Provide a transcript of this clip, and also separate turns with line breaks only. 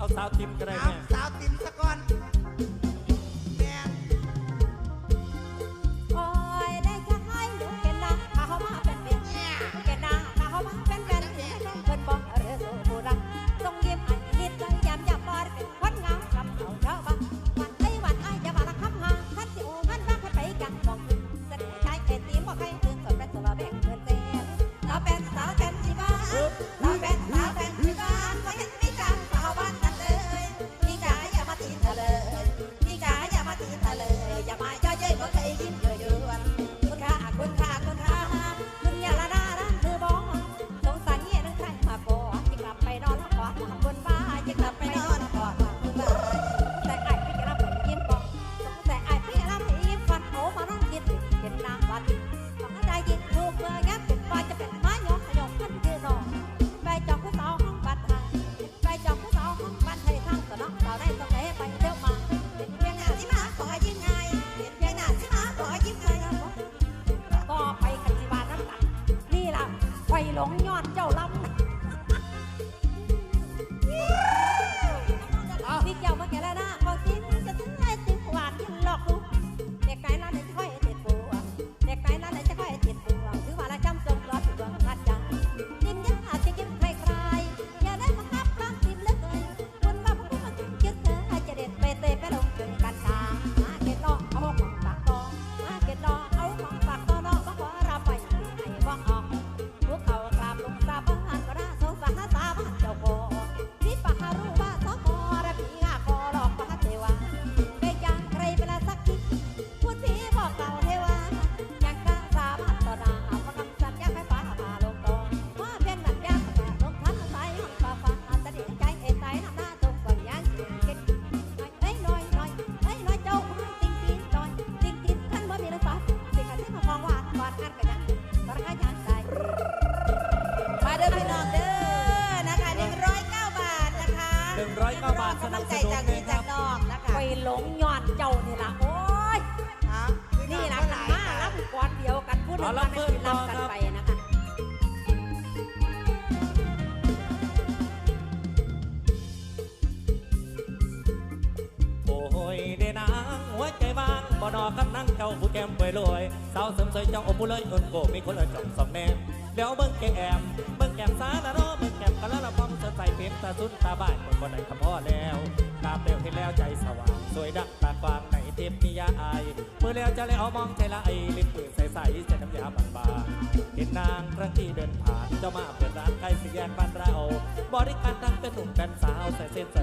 เอาสาวทิมก็ได้
เอา
แม่
สาวติมสะก่อนแม่น
คอยได้แค่ให้หนูเป็นนางข้าเขามาเป็นเป็น
เนี่ย
เป็นนางข้าเขามาเป็นเป็นเพิ่นบอกเรือสู่ผู้รักต้องยิ้มไอ้นิดเลยยามยามบอดเป็นคนงามคำเขาเจ้าบ้าวันไอ้วันไอ้จะมาละคำหาท่านสิโอ้มันบ้าไปกันมองเสนอชายเอตีมบอกให้ตื่นสดเป็นสลาแบ่งเงินเต้นสาวเป็น หลงย้อนเจ้า เก้าบาทสกำนัลับงสใจ
นุนจาก
เล
พี่
ยค
จา
รั
ก
บ
น้องนะคะ
ไปหลงย้อนเจ้านี่ล่ะโอ้ย
เอาพี่
นี่
อง
ล่ะ
หลาย
มารับก่อนเดียวกันพูดถึงกันที่รับกันไปนะคะ
โอ้ยเดนางหัวใจวางบ่นอกันนั่งเจ้าผู้แก้มไปรวยสาวเสริมสวยเจ้าอมผู้เลยอนโกมีคนละจ่องสองแนมเดี๋ยวเบิ่งแก้มเบิ่งแก้มสาละเนาะเบิ่งแก้มกันแล้วละพร้อมจะใส่เพชรตาสุนตาบ้านคนบ่ได้คำพ่อแล้วตาเปลวที่แล้วใจสว่าง สวยดักตากวางในเทพนิยายเมื่อแล้วจะเลยเอามองใจละไอลิ้นปืนใสๆจะน้ำยาบางบางเห็นนางครั้งที่เดินผ่านเจ้ามาเปิดร้านใกล้สี่แยกบ้านเรา บริการทั้งเป็นหนุ่มเป็นสาวใส่เส้นใส่